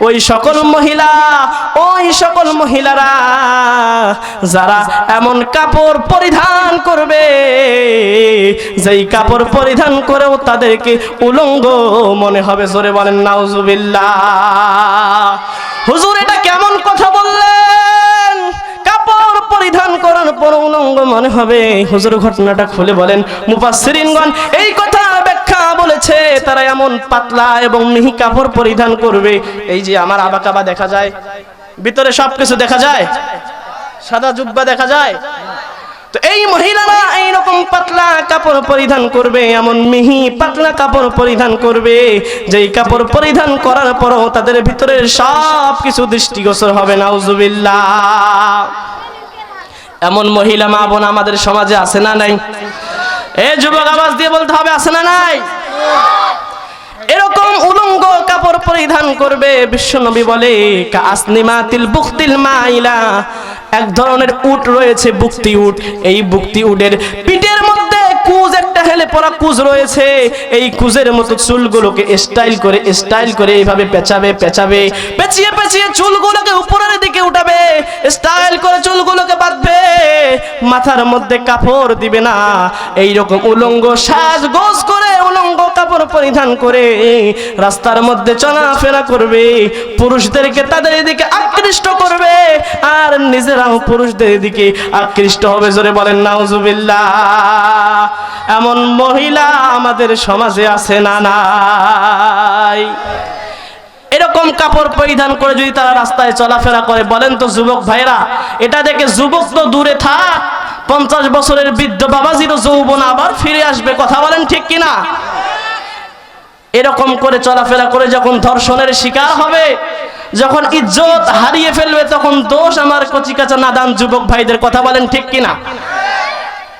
ওই সকল মহিলা, ওই সকল মহিলারা যারা এমন কাপড় পরিধান করবে, যেই কাপড় পরিধান করেও তাদেরকে উলঙ্গ মনে হবে। জোরে বলেন, নাউজুবিল্লাহ। হুজুর, এটা কেমন কথা বললেন? কাপড় পরিধান করার পর উলঙ্গ মনে হবে। হুজুর, ঘটনাটা খুলে বলেন। মুফাসসিরিনগণ, এই কথা তারা এমন পাতলা এবং মিহি কাপড় পরিধান করবে। এই যে আমার আবা কাবা দেখা যায়, ভিতরে সবকিছু দেখা যায়, সাদা জুব্বা দেখা যায়। তো এই মহিলারা এইরকম পাতলা কাপড় পরিধান করবে, এমন মিহি পাতলা কাপড় পরিধান করবে, যেই কাপড় পরিধান করার পরও তাদের ভিতরে সব কিছু দৃষ্টিগোচর হবে, নাউজুবিল্লাহ। এমন মহিলা মা বোন আমাদের সমাজে আছে না নাই? এ যুবক, আওয়াজ দিয়ে বলতে হবে, আছে না নাই? এরকম উলঙ্গ কাপড় পরিধান করবে বলে কাসনিমাতিল মাইলা। এক ধরনের উট রয়েছে উট। এই উটের পিঠের মধ্যে কুজ একটা হেলে কুজ রয়েছে। এই কুজের মতো চুলগুলোকে স্টাইল করে স্টাইল করে এইভাবে পেঁচাবে পেঁচাবে। পেঁচিয়ে পেঁচিয়ে চুলগুলোকে উপরের দিকে উঠাবে। স্টাইল করে চুলগুলোকে বাঁধবে। মাথার মধ্যে কাপড় দিবে না। এই রকম উলঙ্গ সাজ গোজ করে কাপড় পরিধান করে রাস্তার মধ্যে চলাফেরা করবে, পুরুষদেরকে তাদের দিকে আকৃষ্ট করবে, আর নিজেরাও পুরুষদের দিকে আকৃষ্ট হবে। জোরে বলেন, নাউজুবিল্লাহ। এমন মহিলা আমাদের সমাজে আছে না নাই? এরকম কাপড় পরিধান করে যদি তারা রাস্তায় চলাফেরা করে, বলেন তো যুবক ভাইরা, এটা দেখে যুবক তো দূরে থাক, পঞ্চাশ বছরের বৃদ্ধ বাবাজিরও যৌবন আবার ফিরে আসবে, কথা বলেন ঠিক কিনা? এরকম করে চলাফেরা করে যখন ধর্ষণের শিকার হবে, যখন ইজ্জত হারিয়ে ফেলবে, তখন দোষ আমার কচিকাচা নাদান যুবক ভাইদের কথা বলেন ঠিক কিনা?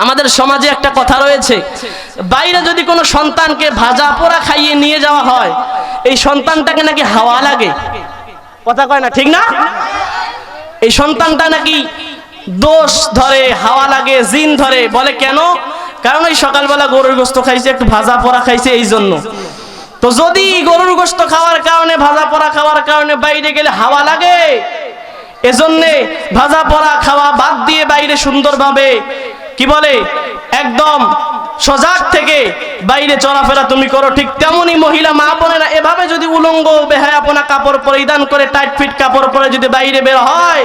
আমাদের সমাজে একটা কথা রয়েছে, বাইরে যদি কোনো সন্তানকে ভাজা পোড়া খাইয়ে নিয়ে যাওয়া হয়, এই সন্তানটাকে নাকি হাওয়া লাগে? কথা কয় না ঠিক না? এই সন্তানটা নাকি দোষ ধরে, হাওয়া লাগে, জিন ধরে, বলে কেন? কারণ ওই সকালবেলা গরুর গোস্ত খাইছে, একটু ভাজা পোড়া খাইছে, এই জন্য। তো যদি গরুর গোস্ত খাওয়ার কারণে, ভাজা পড়া খাওয়ার কারণে বাইরে গেলে হাওয়া লাগে, এজন্যে ভাজা পড়া খাওয়া বাদ দিয়ে বাইরে সুন্দরভাবে, কি বলে, একদম সজাগ থেকে বাইরে চলাফেরা তুমি করো, ঠিক তেমনই মহিলা, মা বোনেরা এভাবে যদি উলঙ্গ বেহায়াপনা কাপড় পরিধান করে টাইট ফিট কাপড় পরে যদি বাইরে বের হয়,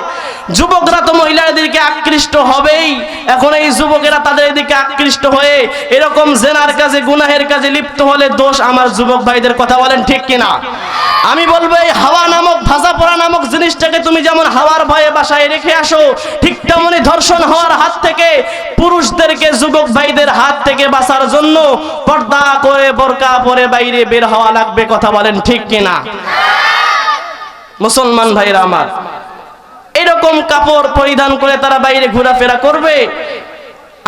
যুবকরা তো মহিলাদেরকে আকৃষ্ট হবেই। এখন এই যুবকেরা তাদের দিকে আকৃষ্ট হয়ে এরকম জেনার কাজে, গুনাহের কাজে লিপ্ত হলে দোষ আমার যুবক ভাইদের কথা বলেন ঠিক কিনা? আমি বলব, এই হাওয়া নামক, ভাজা পড়া নামক জিনিসটাকে তুমি যেমন হাওয়ার ভয়ে বাসায় রেখে আসো, ঠিক তেমনই ধর্ষণ হওয়ার হাত থেকে পুরুষদেরকে, যুবক ভাইদের হাত থেকে বাঁচার জন্য পর্দা করে বোরকা পরে বাইরে বের হওয়া লাগবে, কথা বলেন ঠিক কিনা? মুসলমান ভাইরা আমার, এরকম কাপড় পরিধান করে তারা বাইরে ঘোরাফেরা করবে,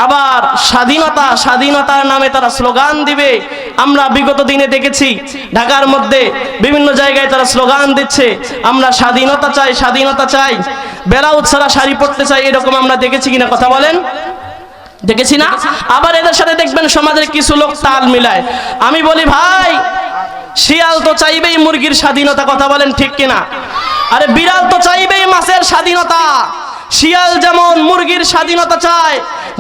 আবার স্বাধীনতা, স্বাধীনতার নামে তারা স্লোগান দিবে। আমরা বিগত দিনে দেখেছি, ঢাকার মধ্যে বিভিন্ন জায়গায় তারা স্লোগান দিচ্ছে, আমরা স্বাধীনতা চাই স্বাধীনতা চাই বেলাউদ ছাড়া শাড়ি পরতে চাই, এরকম আমরা দেখেছি কিনা, কথা বলেন? দেখেছি না? আবার এদের সাথে দেখবেন সমাজের কিছু লোক তাল মিলায়। আমি বলি, ভাই, শিয়াল তো চাইবেই মুরগির স্বাধীনতা, কথা বলেন ঠিক কিনা? আরে, বিড়াল তো চাইবেই মাছের স্বাধীনতা। শিয়াল যেমন মুরগির স্বাধীনতা চায়,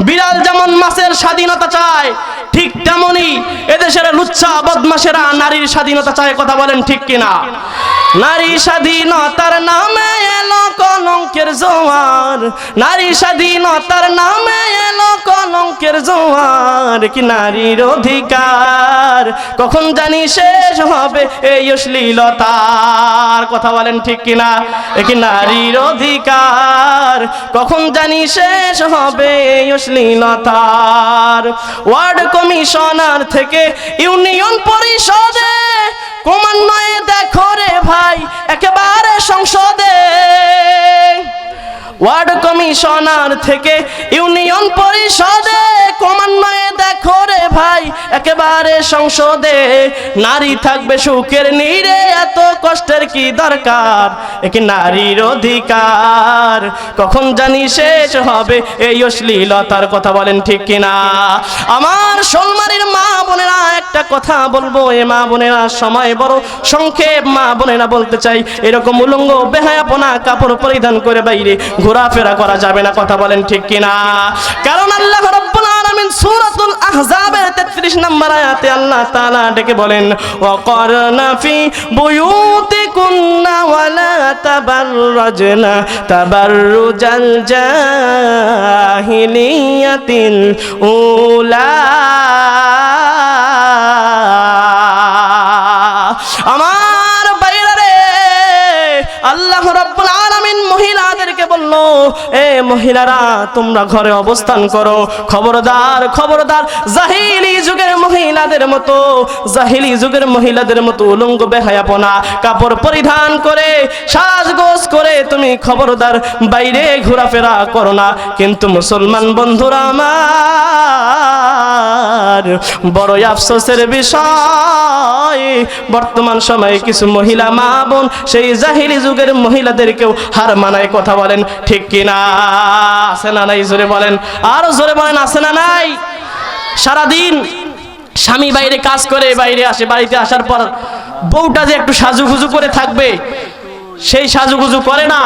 বিড়াল যেমন মাছের স্বাধীনতা চায়, ঠিক তেমনি এদেশের লুচ্ছা বদমাসেরা নারীর স্বাধীনতা চায়, কথা বলেন ঠিক কিনা? নারী স্বাধীনতার নামে এলো কলঙ্কের জোয়ার। নারী স্বাধীনতার নামে এলো কলঙ্কের জোয়ার কি নারীর অধিকার? কখন জানি শেষ হবে এই অশ্লীলতার? কথা বলেন ঠিক কিনা? কি নারীর অধিকার? কখন জানি শেষ হবে এই অশ্লীলতার? ওয়ার্ড কমিশনার থেকে ইউনিয়ন পরিষদে ক্রমান্বয়ে দেখো রে ভাই, একেবারে সংসদে। ওয়ার্ড কমিশনার থেকে ইউনিয়ন পরিষদে ক্রমান্বয়ে দেখো রে ভাই, একেবারে সংসদে নারী থাকবে সুখের নীরে এত কষ্টের কি দরকার? একে নারীর অধিকার, কখন জানি শেষ হবে এই অশ্লীলতার কথা বলেন ঠিক কিনা? আমার সোলমারির মা বোনেরা, একটা কথা বলব, এ মা বোনেরা সময় বড় সংক্ষেপ, মা বোনেরা বলতে চাই, এরকম উলঙ্গ, বেহায়াপনা কাপড় পরিধান করে বাইরে ঘোরাফেরা করা যাবে না, কথা বলেন ঠিক কিনা? কারণ আল্লাহ আলামিন সূরাতুল আহজাবের 33 নম্বর আয়াতে আল্লাহ তাআলা ডেকে বলেন, ওয়াকারনা ফি বুয়ুতিকুন্না ওয়ালা তাবাররাজনা তাবাররুজাল জাহিলিয়াতিল উলা। মহিলারা, তোমরা ঘরে অবস্থান করো। খবরদার খবরদার, জাহিলি যুগের মহিলাদের মতো, জাহিলি যুগের মহিলাদের মতো উলঙ্গ বেহায়াপনা, কাপড় পরিধান করে, সাজগোজ করে তুমি খবরদার, বাইরে ঘোরাফেরা করো না। কিন্তু মুসলমান বন্ধুরা আমার বড় আফসোসের বিষয়। বর্তমান সময়ে কিছু মহিলা মা বোন, সেই জাহিলি যুগের মহিলাদেরকেও হার মানায় কথা বলেন, ঠিক কিনা? আছে না নাই? জোরে বলেন। আরও জোরে বলেন, আছে না নাই? সারাদিন স্বামী বাইরে কাজ করে, বাইরে আসে, বাড়িতে আসার পর বউটা যে একটু সাজুগুজু করে থাকবে, সেই সাজুগুজু করে না।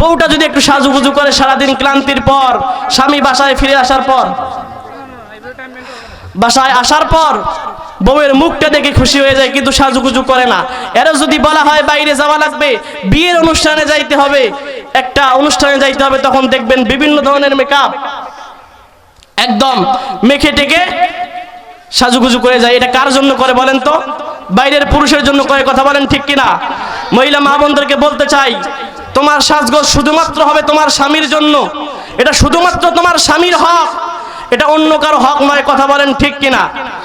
বউটা যদি একটু সাজুগুজু করে সারাদিন ক্লান্তির পর, স্বামী বাসায় ফিরে আসার পর বাসায় আসার পর বউয়ের মুখটা দেখে খুশি হয়ে যায়, কিন্তু সাজুগুজু করে না। এরা যদি বলা হয় বাইরে যাওয়া লাগবে, বিয়ের অনুষ্ঠানে যাইতে হবে, একটা অনুষ্ঠানে যাইতে হবে, তখন দেখবেন বিভিন্ন ধরনের মেকআপ একদম মেখে টেকে সাজুগুজু করে যায়। এটা কার জন্য করে বলেন তো? বাইরের পুরুষের জন্য করে কথা বলেন ঠিক কিনা? মহিলা মা বলতে চাই, তোমার সাজগোজ শুধুমাত্র হবে তোমার স্বামীর জন্য। এটা শুধুমাত্র তোমার স্বামীর হক। এটা অন্য কারও হক নয় কথা বলেন ঠিক কিনা?